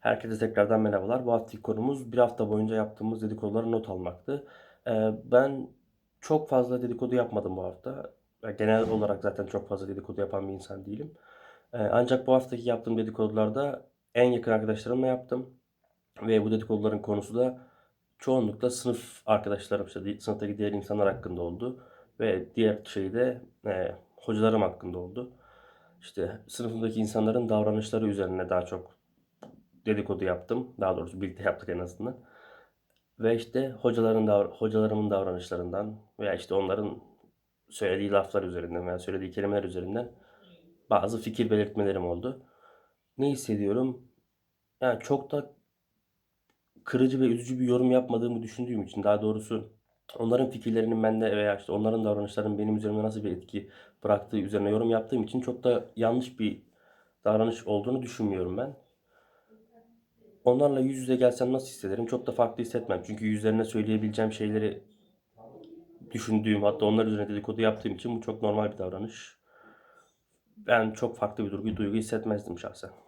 Herkese tekrardan merhabalar. Bu haftaki konumuz bir hafta boyunca yaptığımız dedikodulara not almaktı. Eee, ben çok fazla dedikodu yapmadım bu hafta. Genel olarak zaten çok fazla dedikodu yapan bir insan değilim. Eee, ancak bu haftaki yaptığım dedikodularda en yakın arkadaşlarımla yaptım. Ve bu dedikoduların konusu da çoğunlukla sınıf arkadaşlarım, işte sınıftaki diğer insanlar hakkında oldu. Ve diğer şey de eee, hocalarım hakkında oldu. İşte sınıfımdaki insanların davranışları üzerine daha çok dedikodu yaptım. Daha doğrusu birlikte yaptık en azından. Ve işte hocaların davr- hocalarımın davranışlarından veya işte onların söylediği laflar üzerinden veya söylediği kelimeler üzerinden bazı fikir belirtmelerim oldu. Ne hissediyorum? Yani çok da kırıcı ve üzücü bir yorum yapmadığımı düşündüğüm için daha doğrusu onların fikirlerinin bende veya işte onların davranışlarının benim üzerimde nasıl bir etki bıraktığı üzerine yorum yaptığım için çok da yanlış bir davranış olduğunu düşünmüyorum ben. Onlarla yüz yüze gelsem nasıl hissederim? Çok da farklı hissetmem. Çünkü yüzlerine söyleyebileceğim şeyleri düşündüğüm hatta onlar üzerine dedikodu yaptığım için bu çok normal bir davranış. Ben çok farklı bir duygu, duygu hissetmezdim şahsen.